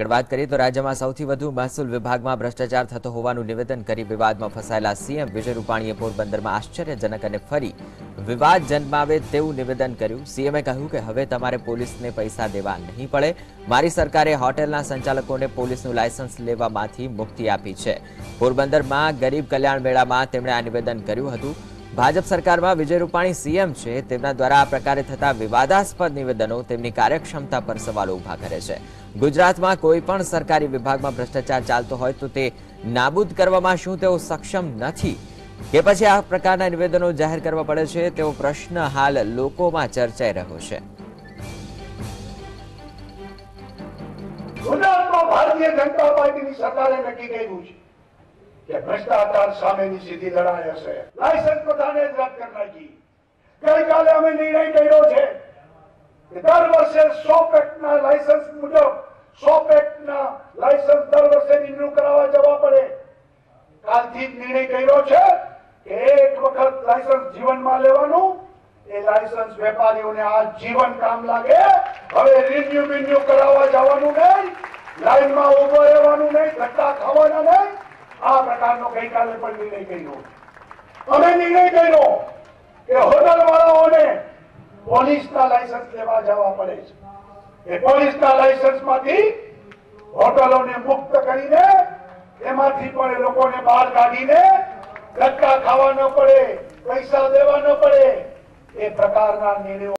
આગળ વાત કરીએ તો રાજ્યમાં સૌથી વધુ મહેસૂલ વિભાગમાં ભ્રષ્ટાચાર થતો હોવાનું નિવેદન કરી વિવાદમાં ફસાયેલા સીએમ વિજય રૂપાણીએ પોરબંદરમાં આશ્ચર્યજનક અને ફરી વિવાદ જન્માવે તેવું નિવેદન કર્યું. સીએમએ કહ્યું કે હવે તમારે પોલીસને પૈસા દેવા નહીં પડે. મારી સરકારે હોટેલના સંચાલકોને પોલીસનું લાયસન્સ લેવામાંથી મુક્તિ આપી છે. પોરબંદરમાં ગરીબ કલ્યાણ મેળામાં તેમણે આ નિવેદન કર્યું હતું. ભાજપ સરકારમાં વિજય રૂપાણી સીએમ છે. તેમના દ્વારા આ પ્રકારે થતા વિવાદાસ્પદ નિવેદનો તેમની કાર્યક્ષમતા પર સવાલો ઊભા કરે છે. ગુજરાતમાં કોઈ પણ સરકારી વિભાગમાં ભ્રષ્ટાચાર ચાલતો હોય તો તે નાબૂદ કરવામાં શું તેઓ સક્ષમ નથી? કે પછી આ પ્રકારના નિવેદનો જાહેર કરવા પડે છે? તેવો પ્રશ્ન હાલ લોકોમાં ચર્ચાઈ રહ્યો છે. ગુજરાતમાં ભારતીય જનતા પાર્ટીની સરકારે નક્કી કર્યું છે. કે ભ્રષ્ટાચાર સામેની સીધી લડાઈ હશે. લાયસન્સ બધાને જ રદ કરી નાખી. ગઈકાલે અમે નિર્ણય કર્યો છે કે દર વર્ષે સો પેટના લાયસન્સ મુજબ, સો પેટના લાયસન્સ દર વર્ષે રિન્યુ કરાવવા જવા પડે. કાલથી જ નિર્ણય કર્યો છે કે એક વખત લાયસન્સ જીવનમાં લેવાનું, એ લાયસન્સ વેપારીઓને આ જીવન કામ લાગે. હવે રિન્યુ બિન્યુ કરાવવા જવાનું નહીં લાઈનમાં ઊભો રહેવાનું નહીં, ધક્કા ખાવાના નહીં. આ પ્રકારનો ગઈકાલે પણ નિર્ણય કર્યો. અમે નિર્ણય કર્યો કે હોટલ વાળાઓને પોલીસના લાયસન્સ લેવા જવા પડે છે. એ પોલીસના લાયસન્સમાંથી હોટલોને મુક્ત કરીને એમાંથી પણ લોકોને બહાર કાઢીને ધક્કા ખાવા ન પડે, પૈસા દેવા ન પડે, એ પ્રકારના નિર્ણયો